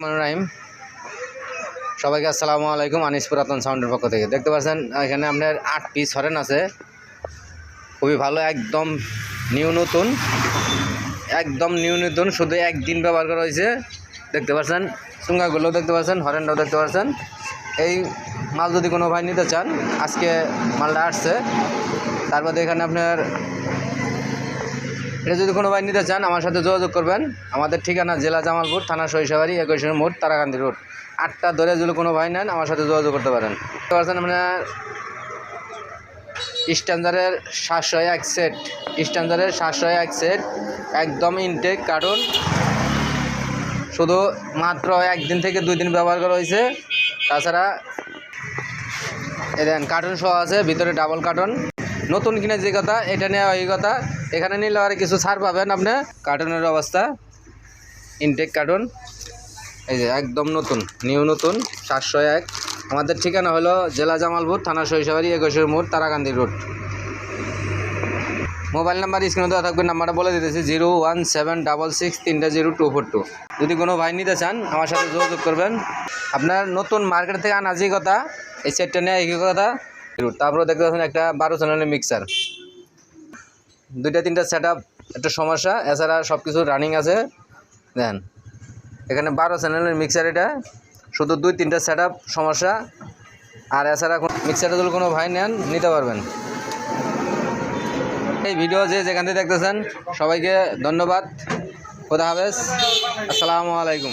রাহিম। সবাইকে আসসালামু আলাইকুম, আনিস পুরাতন সাউন্ডের পক্ষ থেকে। দেখতে পাচ্ছেন, এখানে আপনার আট পিস হরেন আছে। খুবই ভালো, একদম নিউ নতুন। একদম নিউ নতুন, শুধু একদিন ব্যবহার করা হয়েছে। দেখতে পাচ্ছেন চুঙ্গাগুলো দেখতে পাচ্ছেন, হরেনটাও দেখতে পাচ্ছেন। এই মাল যদি কোনো ভাই নিতে চান, আজকে মালটা আসছে। তারপরে এখানে আপনার এটা যদি কোনো ভাই নিতে চান, আমার সাথে যোগাযোগ করবেন। আমাদের ঠিকানা জেলা জামালপুর, থানা সরিষাবাড়ি, একুশে মোড়, তারাকান্দি রোড। আটটা ধরে যদি কোনো ভাই নেন, আমার সাথে যোগাযোগ করতে পারেন। বুঝতে পারছেন আপনার? স্ট্যান্ডারের সাতশো এক সেট। স্ট্যান্ডারের সাতশো এক সেট, একদম ইনটেক কার্টুন। শুধু মাত্র একদিন থেকে দুই দিন ব্যবহার করা হয়েছে। তাছাড়া এ দেন, কার্টুন সহ আছে, ভিতরে ডাবল কার্টুন। নতুন কিনে যে কথা, এটা নেওয়া এই কথা এখানে নিলে আর কিছু ছাড় পাবেন আপনি। কার্টুনের অবস্থা। ইনটেক কার্টুন এই যে একদম নতুন নিউ নতুন, সাতশো এক। আমাদের ঠিকানা হলো জেলা জামালপুর, থানা সরিষাবাড়ি একুশের মোড়, তারাকান্দি রোড মোবাইল নাম্বার স্ক্রিনে দেওয়া থাকবে নাম্বারটা বলে দিতেছি zero one seven double six তিনটা জিরো টু ফোর টু যদি কোনো ভাই নিতে চান, আমার সাথে যোগাযোগ করবেন। আপনার নতুন মার্কেট থেকে আনা যে কথা, এই সেটটা নেওয়া একই কথা। তারপরে দেখতে পাচ্ছেন একটা বারো চ্যানেলের মিক্সার দুইটা, তিনটা সেট একটা সমস্যা। এছাড়া সব কিছু রানিং আছে। দেন এখানে বারো চ্যানেলের মিক্সার এটা। শুধু দুই, তিনটা সেট সমস্যা। আর এছাড়া মিক্সারটা যদি কোনো ভাই নেন, নিতে পারবেন। এই ভিডিও যে যেখান থেকে দেখতেছেন, সবাইকে ধন্যবাদ। খোদা হাফেজ। আসসালামু আলাইকুম।